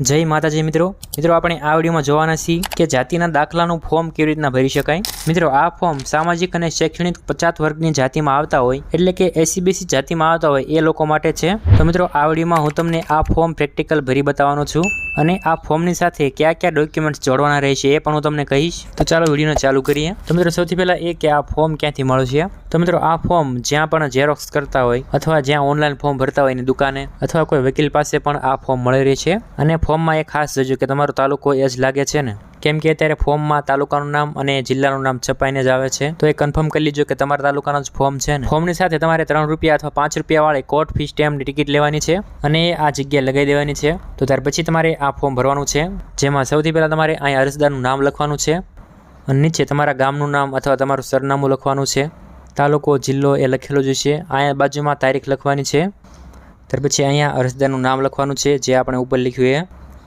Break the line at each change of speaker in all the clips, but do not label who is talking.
જય માતાજી મિત્રો. મિત્રો, આપણે આ વિડીયોમાં જોવાના છીએ કે જાતિના દાખલાનું ફોર્મ કેવી રીતના ભરી શકાય. મિત્રો, આ ફોર્મ સામાજિક અને શૈક્ષણિક પચાસ વર્ગની જાતિમાં આવતા હોય, એટલે કે એસીબીસી જાતિમાં આવતા હોય, એ લોકો માટે છે. તો મિત્રો, આ વિડીયોમાં હું તમને આ ફોર્મ પ્રેક્ટિકલ ભરી બતાવવાનો છું અને આ ફોર્મની સાથે કયા કયા ડોક્યુમેન્ટ્સ જોડવાના રહેશે એ પણ હું તમને કહીશ. તો ચાલો વિડીયોને ચાલુ કરીએ. તો મિત્રો, સૌથી પહેલાં એ કે આ ફોર્મ ક્યાંથી મળશે તો મિત્રો, આ ફોર્મ જ્યાં પણ ઝેરોક્સ કરતા હોય અથવા જ્યાં ઓનલાઈન ફોર્મ ભરતા હોય એની દુકાને અથવા કોઈ વકીલ પાસે પણ આ ફોર્મ મળી રહે છે. અને ફોર્મમાં એ ખાસ જોજો કે તમારો તાલુકો એ જ લાગે છે ને? કેમ કે અત્યારે ફોર્મમાં તાલુકાનું નામ અને જિલ્લાનું નામ છપાઈને જ આવે છે. તો એ કન્ફર્મ કરી લીજો કે તમારા તાલુકાનો જ ફોર્મ છે ને. ફોર્મની સાથે તમારે ત્રણ રૂપિયા અથવા પાંચ રૂપિયાવાળી કોર્ટ ફી સ્ટેમ્પની ટિકિટ લેવાની છે અને આ જગ્યાએ લગાવી દેવાની છે. તો ત્યાર પછી તમારે આ ફોર્મ ભરવાનું છે. જેમાં સૌથી પહેલાં તમારે અહીંયા અરજદારનું નામ લખવાનું છે અને નીચે તમારા ગામનું નામ અથવા તમારું સરનામું લખવાનું છે. તાલુકો, જિલ્લો એ લખેલો જ છે અહીંયા બાજુમાં તારીખ લખવાની છે. ત્યાર પછી અહીંયા અરજદારનું નામ લખવાનું છે, જે આપણે ઉપર લખ્યું એ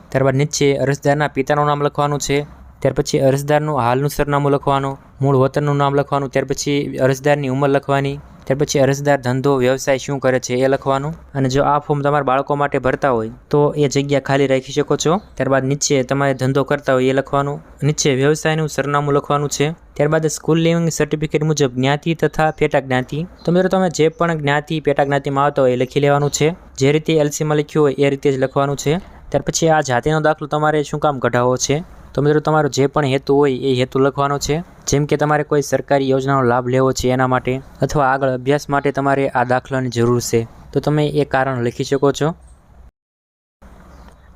ત્યારબાદ નીચે અરજદારના પિતાનું નામ લખવાનું છે. ત્યાર પછી અરજદારનું હાલનું સરનામું લખવાનું, મૂળ વતનનું નામ લખવાનું, ત્યાર પછી અરજદારની ઉંમર લખવાની, ત્યાર પછી અરજદાર ધંધો, વ્યવસાય શું કરે છે એ લખવાનું. અને જો આ ફોર્મ તમારા બાળકો માટે ભરતા હોય, તો એ જગ્યા ખાલી રાખી શકો છો. ત્યારબાદ નીચે તમારે ધંધો કરતા હોય એ લખવાનું. નીચે વ્યવસાયનું સરનામું લખવાનું છે. ત્યારબાદ સ્કૂલ લિવિંગ સર્ટિફિકેટ મુજબ જ્ઞાતિ તથા પેટા જ્ઞાતિ. તો મિત્રો તમે જે પણ જ્ઞાતિ, પેટા જ્ઞાતિમાં આવતા હોય એ લખી લેવાનું છે. જે રીતે એલસીમાં લખ્યું હોય એ રીતે જ લખવાનું છે. ત્યાર પછી આ જાતિનો દાખલો તમારે શું કામ કઢાવવો છે? તો મિત્રો, તમારો જે પણ હેતુ હોય એ હેતુ લખવાનો છે. જેમ કે તમારે કોઈ સરકારી યોજનાનો લાભ લેવો છે એના માટે અથવા આગળ અભ્યાસ માટે તમારે આ દાખલાની જરૂર છે. તો તમે એ કારણ લખી શકો છો.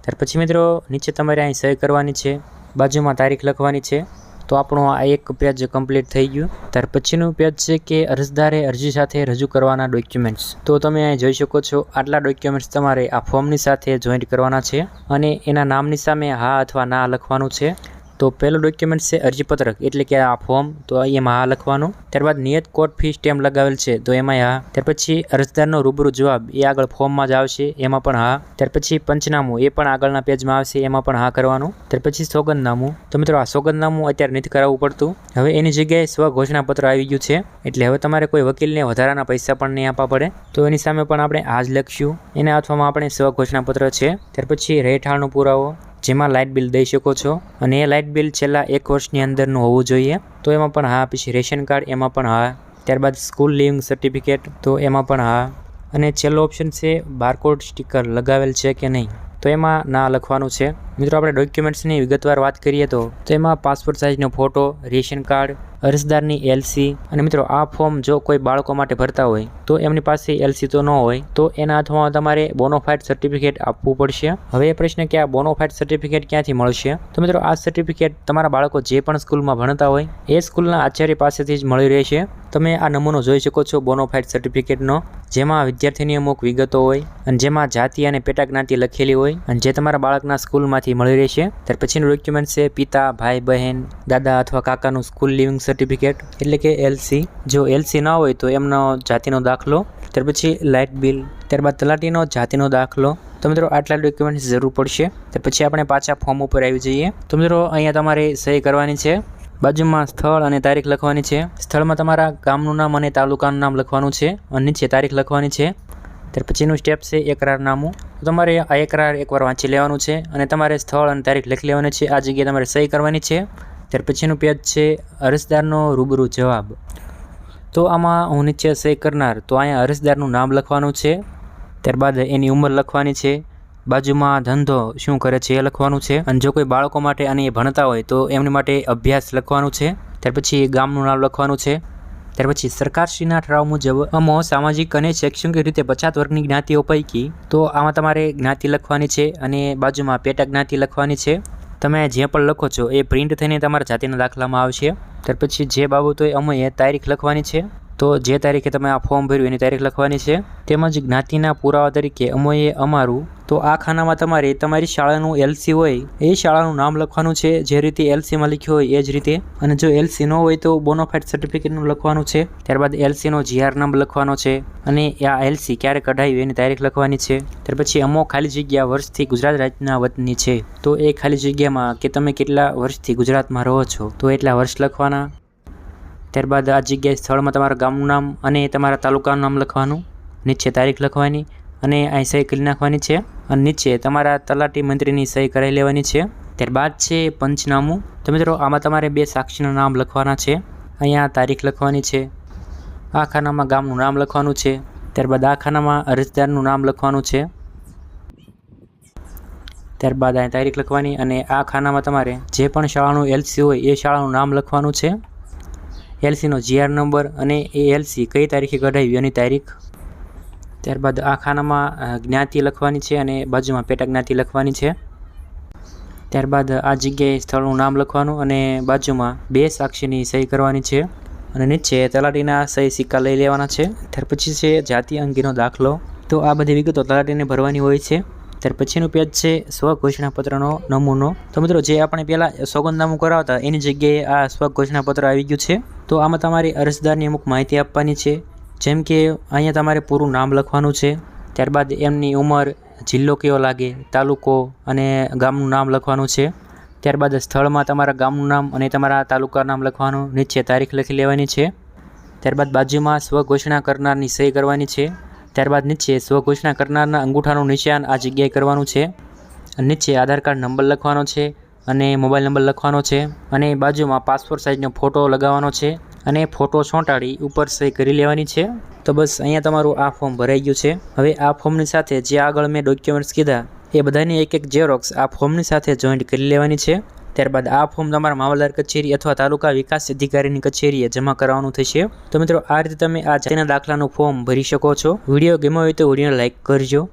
ત્યાર પછી મિત્રો, નીચે તમારે અહીં સહી કરવાની છે. બાજુમાં તારીખ લખવાની છે. તો આપણું આ એક પેજ કમ્પ્લીટ થઈ ગયું. ત્યાર પછીનું પેજ છે કે અરજદારે અરજી સાથે રજૂ કરવાના ડોક્યુમેન્ટ્સ તો તમે જોઈ શકો છો, આટલા ડોક્યુમેન્ટ્સ તમારે આ ફોર્મની સાથે જોઈન્ટ કરવાના છે અને એના નામની સામે હા અથવા ના લખવાનું છે. તો પહેલું ડોક્યુમેન્ટ છે અરજીપત્રક. એટલે કે આ ફોર્મ તો એમાં હા લખવાનું. ત્યારબાદ નિયત કોર્ટ ફી સ્ટેમ્પ લગાવેલ છે, તો એમાં હા ત્યાર પછી અરજદારનો રૂબરૂ જવાબ, એ આગળ ફોર્મમાં જ આવશે, એમાં પણ હા. ત્યાર પછી પંચનામું, એ પણ આગળના પેજમાં આવશે, એમાં પણ હા કરવાનું. ત્યાર પછી સોગંદનામું. તો મિત્રો, આ સોગંદનામું અત્યારે નથી કરાવવું પડતું. હવે એની જગ્યાએ સ્વ ઘોષણાપત્ર આવી ગયું છે. એટલે હવે તમારે કોઈ વકીલને વધારાના પૈસા પણ નહીં આપવા પડે. તો એની સામે પણ આપણે આ જ લખશું. એના અથવામાં આપણે સ્વ ઘોષણાપત્ર છે. ત્યાર પછી રહેઠાણનો પુરાવો. જેમાં લાઇટ બિલ દઈ શકો છો અને એ લાઇટ બિલ છેલ્લા એક વર્ષની અંદરનું હોવું જોઈએ. તો એમાં પણ હા, પછી રેશન કાર્ડ એમાં પણ હા, ત્યારબાદ સ્કૂલ લિવિંગ સર્ટિફિકેટ તો એમાં પણ હા. અને છેલ્લો ઓપ્શન છે બારકોડ સ્ટીકર લગાવેલ છે કે નહીં? તો એમાં ના લખવાનું છે. મિત્રો, આપણે ડોક્યુમેન્ટ્સની વિગતવાર વાત કરીએ તો તેમાં પાસપોર્ટ સાઇઝનો ફોટો રેશન કાર્ડ અરજદારની એલસી અને મિત્રો, આ ફોર્મ જો કોઈ બાળકો માટે ભરતા હોય, તો એમની પાસે એલસી તો ન હોય, તો એના હાથમાં તમારે બોનોફાઇડ સર્ટિફિકેટ આપવું પડશે. હવે એ પ્રશ્ન કે આ બોનોફાઇડ સર્ટિફિકેટ ક્યાંથી મળશે? તો મિત્રો, આ સર્ટિફિકેટ તમારા બાળકો જે પણ સ્કૂલમાં ભણતા હોય, એ સ્કૂલના આચાર્ય પાસેથી જ મળી રહેશે. તમે આ નમૂનો જોઈ શકો છો બોનોફાઇડ સર્ટિફિકેટનો જેમાં વિદ્યાર્થીની અમુક વિગતો હોય, અને જેમાં જાતિ અને પેટા જ્ઞાતિ લખેલી હોય, અને જે તમારા બાળકના સ્કૂલમાંથી મળી રહેશે ત્યાર પછીનું ડોક્યુમેન્ટ છે, પિતા, ભાઈ, બહેન, દાદા અથવા કાકાનું સ્કૂલ લિવિંગ સર્ટિફિકેટ એટલે કે એલસી જો એલસી ના હોય તો એમનો જાતિનો દાખલો, ત્યાર પછી લાઇટ બિલ ત્યારબાદ તલાટીનો જાતિનો દાખલો. તો મિત્રો આટલા ડોક્યુમેન્ટ્સ જરૂર પડશે. ત્યાર પછી આપણે પાછા ફોર્મ ઉપર આવી જઈએ. તો મિત્રો અહીંયા તમારે સહી કરવાની છે. બાજુમાં સ્થળ અને તારીખ લખવાની છે. સ્થળમાં તમારા ગામનું નામ અને તાલુકાનું નામ લખવાનું છે અને નીચે તારીખ લખવાની છે. ત્યાર પછીનું સ્ટેપ છે એકરારનામું. તો તમારે આ એકરાર એકવાર વાંચી લેવાનું છે અને તમારે સ્થળ અને તારીખ લખી લેવાની છે. આ જગ્યાએ તમારે સહી કરવાની છે. ત્યાર પછીનું પેજ છે અરજદારનો રૂબરૂ જવાબ. તો આમાં હું નીચે સહી કરનાર, તો અહીંયા અરજદારનું નામ લખવાનું છે. ત્યારબાદ એની ઉંમર લખવાની છે. બાજુમાં ધંધો શું કરે છે એ લખવાનું છે. અને જો કોઈ બાળકો માટે અને એ ભણતા હોય તો એમની માટે અભ્યાસ લખવાનું છે. ત્યાર પછી ગામનું નામ લખવાનું છે. ત્યાર પછી સરકારશ્રીના ઠરાવ મુજબ અમો સામાજિક અને શૈક્ષણિક રીતે પછાત વર્ગની જ્ઞાતિઓ પૈકી તો આમાં તમારે જ્ઞાતિ લખવાની છે અને બાજુમાં પેટા જ્ઞાતિ લખવાની છે. તમે જે પણ લખો છો એ પ્રિન્ટ થઈને તમારા જાતિના દાખલામાં આવશે. ત્યાર પછી જે બાબતોએ અમોએ તારીખ લખવાની છે. તો જે તારીખે તમે આ ફોર્મ ભર્યું એની તારીખ લખવાની છે. તેમજ જ્ઞાતિના પુરાવા તરીકે અમોએ અમારું. તો આ ખાનામાં તમારે તમારી શાળાનું એલસી હોય, એ શાળાનું નામ લખવાનું છે. જે રીતે એલસીમાં લખ્યું હોય, એ જ રીતે. અને જો એલસી ન હોય તો બોનોફાઇડ સર્ટિફિકેટનું લખવાનું છે. ત્યારબાદ એલસીનો જીઆર નંબર લખવાનો છે. અને આ એલસી ક્યારે કઢાયું એની તારીખ લખવાની છે. ત્યાર પછી અમો ખાલી જગ્યા વર્ષથી ગુજરાત રાજ્યના વતની છે. તો એ ખાલી જગ્યામાં કે તમે કેટલા વર્ષથી ગુજરાતમાં રહો છો? તો એટલા વર્ષ લખવાના. ત્યારબાદ આ જગ્યાએ સ્થળમાં તમારા ગામનું નામ અને તમારા તાલુકાનું નામ લખવાનું. નીચે તારીખ લખવાની અને અહીં સહી કરી નાખવાની છે અને નીચે તમારા તલાટી મંત્રીની સહી કરાવી લેવાની છે. ત્યારબાદ છે પંચનામું. તો મિત્રો, આમાં તમારે બે સાક્ષીના નામ લખવાના છે. અહીંયા તારીખ લખવાની છે. આ ખાનામાં ગામનું નામ લખવાનું છે. ત્યારબાદ આ ખાનામાં અરજદારનું નામ લખવાનું છે. ત્યારબાદ અહીં તારીખ લખવાની અને આ ખાનામાં તમારે જે પણ શાળાનું એલસી હોય એ શાળાનું નામ લખવાનું છે. એલસીનો જીઆર નંબર અને એ એલસી કઈ તારીખે કઢાવી એની તારીખ? ત્યારબાદ આ ખાનામાં જ્ઞાતિ લખવાની છે અને બાજુમાં પેટા જ્ઞાતિ લખવાની છે. ત્યારબાદ આ જગ્યાએ સ્થળનું નામ લખવાનું અને બાજુમાં બે સાક્ષીની સહી કરવાની છે અને નીચે તલાટીના સહી સિક્કા લઈ લેવાના છે. ત્યાર પછી છે જાતિ અંગેનો દાખલો. તો આ બધી વિગતો તલાટીને ભરવાની હોય છે. ત્યાર પછીનું પેજ છે સ્વ ઘોષણાપત્રનો નમૂનો. તો મિત્રો, જે આપણે પહેલાં સોગંદનામું કરાવતા, એની જગ્યાએ આ સ્વ ઘોષણાપત્ર આવી ગયું છે. તો આમાં તમારી અરજદારની અમુક માહિતી આપવાની છે. જેમ કે, અહીંયા તમારે પૂરું નામ લખવાનું છે. ત્યારબાદ એમની ઉંમર, જિલ્લો કયો લાગે, તાલુકો અને ગામનું નામ લખવાનું છે. ત્યારબાદ સ્થળમાં તમારા ગામનું નામ અને તમારા તાલુકા નામ લખવાનું. નીચે તારીખ લખી લેવાની છે. ત્યારબાદ બાજુમાં સ્વઘોષણા કરનારની સહી કરવાની છે. ત્યારબાદ નીચે સ્વઘોષણા કરનારના અંગૂઠાનું નિશાન આ જગ્યાએ કરવાનું છે. નીચે આધાર કાર્ડ નંબર લખવાનો છે અને મોબાઈલ નંબર લખવાનો છે અને બાજુમાં પાસપોર્ટ સાઇઝનો ફોટો લગાવવાનો છે અને ફોટો ચોંટાડી ઉપર સહી કરી લેવાની છે. તો બસ અહીંયા તમારું આ ફોર્મ ભરાઈ ગયું છે. હવે આ ફોર્મની સાથે જે આગળ મેં ડોક્યુમેન્ટ્સ કીધા એ બધાની એક એક ઝેરોક્સ આ ફોર્મની સાથે જોઈન્ટ કરી લેવાની છે. ત્યારબાદ આ ફોર્મ તમારા મામલદાર કચેરી અથવા તાલુકા વિકાસ અધિકારીની કચેરીએ જમા કરાવવાનું થશે. તો મિત્રો, આ રીતે તમે આ જાતિના દાખલાનું ફોર્મ ભરી શકો છો. વીડિયો ગમ્યો હોય તો વિડીયોને લાઇક કરજો.